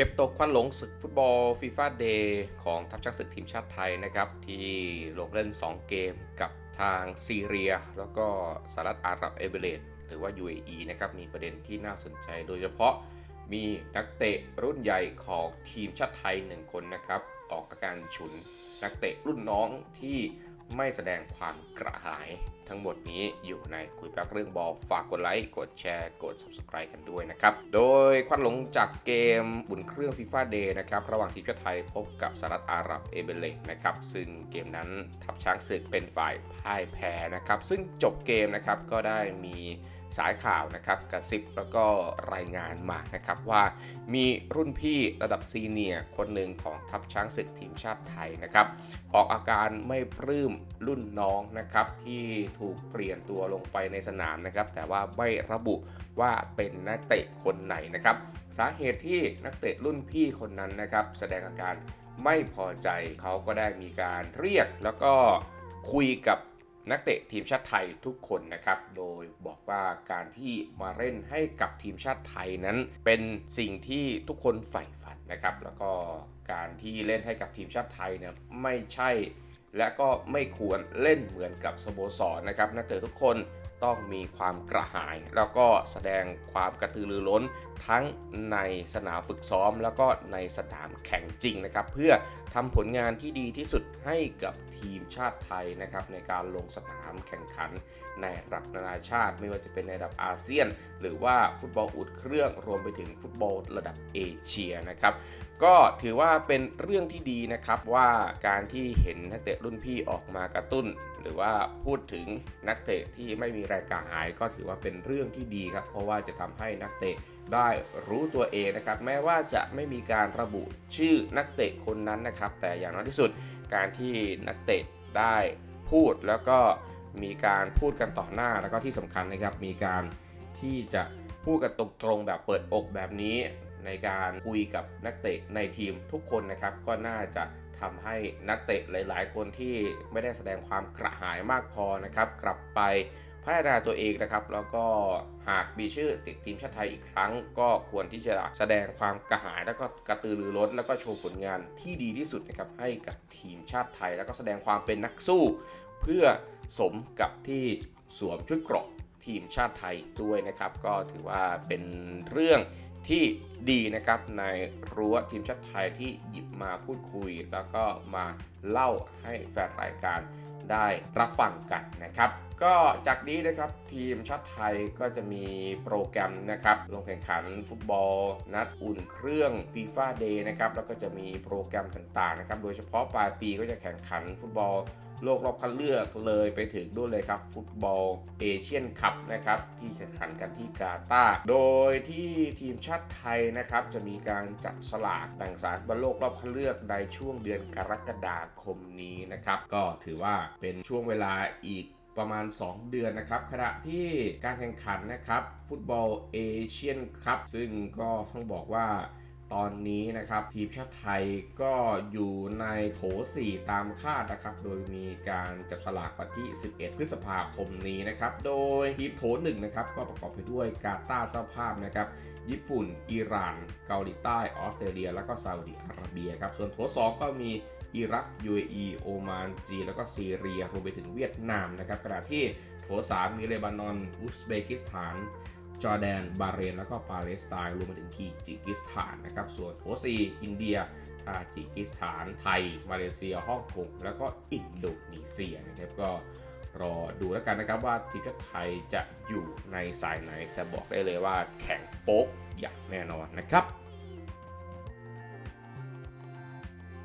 เก็บตกควันหลงศึกฟุตบอลฟีฟ่าเดย์ของทัพช้างศึกทีมชาติไทยนะครับ ที่ลงเล่น 2 เกมกับทางซีเรีย แล้วก็สหรัฐอาหรับเอมิเรตหรือว่า UAE นะครับมีประเด็นที่น่าสนใจ โดยเฉพาะมีนักเตะรุ่นใหญ่ของทีมชาติไทย 1 คนนะครับ ออกอาการฉุนนักเตะรุ่นน้องที่ไม่แสดงความกระหาย ทั้งหมดนี้อยู่ในคุยแป๊บเรื่องบอลฝากกดไลค์กดแชร์กด Subscribe กันด้วยนะครับ โดยควันหลงจากเกมบุนเครื่องฟีฟ่าเดย์นะครับระหว่างทีมชาติไทยพบกับสหรัฐอาหรับเอมิเรต์นะครับซึ่งเกมนั้นทัพช้างศึกเป็นฝ่ายพ่ายแพ้นะครับซึ่งจบเกมนะครับก็ได้มีสายข่าวนะครับกระซิบแล้วก็รายงานมานะครับว่ามีรุ่นพี่ระดับซีเนียร์คนหนึ่งของทัพช้างศึกทีมชาติไทยนะครับออกอาการไม่ปลื้มรุ่นน้องนะครับที่ถูกเปลี่ยนตัวลงไปในสนามนะครับแต่ว่าไม่ระบุว่าเป็นนักเตะคนไหนนะครับสาเหตุที่นักเตะรุ่นพี่คนนั้นนะครับแสดงอาการไม่พอใจเขาก็ได้มีการเรียกแล้วก็คุยกับ นักเตะทีมชาติไทยทุกคนนะครับ โดยบอกว่าการที่มาเล่นให้กับทีมชาติไทยนั้น เป็นสิ่งที่ทุกคนใฝ่ฝันนะครับ แล้วก็การที่เล่นให้กับทีมชาติไทยเนี่ยไม่ใช่และก็ไม่ควรเล่นเหมือนกับสโมสรนะครับ นักเตะทุกคน ต้องมีความกระหาย แล้วก็แสดงความกระตือรือร้นทั้งในสนามฝึกซ้อม แล้วก็ในสนามแข่งจริงนะครับ เพื่อทำผลงานที่ดีที่สุดให้กับทีมชาติไทยนะครับในการลงสนามแข่งขันในระดับนานาชาติ ไม่ว่าจะเป็นในระดับอาเซียน หรือว่าฟุตบอลอุ่นเครื่องรวมไปถึงฟุตบอลระดับเอเชียนะครับ ก็ถือว่าเป็นเรื่องที่ดีนะครับว่าการที่เห็นนักเตะรุ่นพี่ออกมากระตุ้น หรือว่าพูดถึงนักเตะที่ไม่มีแรงกระหาย ก็ถือว่าเป็นเรื่องที่ดีครับ เพราะว่าจะทำให้นักเตะได้รู้ตัวเองนะครับ แม้ว่าจะไม่มีการระบุชื่อนักเตะคนนั้นนะครับ แต่อย่างน้อยที่สุดการที่นักเตะได้พูดแล้วก็มีการพูดกันต่อหน้าแล้วก็ที่สำคัญนะครับมีการที่จะพูดกันตรงๆแบบเปิดอกแบบนี้ ในการคุยกับนักเตะในทีมทุกคนนะครับ ก็น่าจะทำให้นักเตะหลาย ๆ คนที่ไม่ได้แสดงความกระหายมากพอนะครับ กลับไปพัฒนาตัวเองนะครับ แล้วก็หากมีชื่อติดทีมชาติไทยอีกครั้ง ก็ควรที่จะแสดงความกระหายแล้วก็กระตือรือร้น แล้วก็โชว์ผลงานที่ดีที่สุดนะครับให้กับทีมชาติไทย แล้วก็แสดงความเป็นนักสู้ เพื่อสมกับที่สวมชุดเกราะทีมชาติไทยด้วยนะครับ ก็ถือว่าเป็นเรื่อง ที่ดีนะครับในรั้วทีมชาติไทยที่หยิบมาพูดคุย แล้วก็มาเล่าให้แฟนรายการได้รับฟังกันนะครับ ก็จากนี้นะครับทีมชาติไทยก็จะมีโปรแกรมนะครับลงแข่งขันฟุตบอล นัดอุ่นเครื่องฟีฟ่าเดย์นะครับแล้วก็จะมีโปรแกรมต่างๆนะครับโดยเฉพาะปลายปีก็จะแข่งขันฟุตบอลโลกรอบคัดเลือกเลยไปถึงด้วยเลยครับ ฟุตบอลเอเชียนคัพนะครับที่แข่งขันกันที่กาตาร์โดยที่ทีมชาติไทยนะครับจะมีการจับสลากแบ่งสายบอลโลกรอบคัดเลือกในช่วงเดือนกรกฎาคมนี้นะครับก็ถือว่าเป็นช่วงเวลาอีก ประมาณ 2 เดือนนะครับขณะที่การแข่งขันนะครับ ฟุตบอลเอเชียนคัพซึ่งก็ต้องบอกว่าตอนนี้นะครับทีมชาติไทยก็อยู่ในโถ 4 ตามคาดนะครับ โดยมีการจับฉลากวันที่ 11 พฤษภาคมนี้นะครับ โดยทีมโถ1นะครับก็ประกอบไปด้วยกาตาร์เจ้าภาพนะครับ ญี่ปุ่น อิหร่าน เกาหลีใต้ ออสเตรเลีย แล้วก็ซาอุดิอาระเบียครับ ส่วนโถ 2 ก็มี อิรัก UAE โอมาน จีนแล้วก็ซีเรียรวมไปถึงเวียดนามนะครับขณะที่โถ3มีเลบานอน อุซเบกิสถาน จอร์แดน บาเรน แล้วก็ปาเลสไตน์รวมไปถึงทีจิกิสถานนะครับส่วนโถ4อินเดียทาจิกิสถาน ไทย มาเลเซีย ฮ่องกง แล้วก็อินโดนีเซียนะครับ ก็รอดูแล้วกันนะครับว่าทีมชาติไทยจะอยู่ในสายไหน แต่บอกได้เลยว่าแข่งโป๊กอย่างแน่นอนนะครับ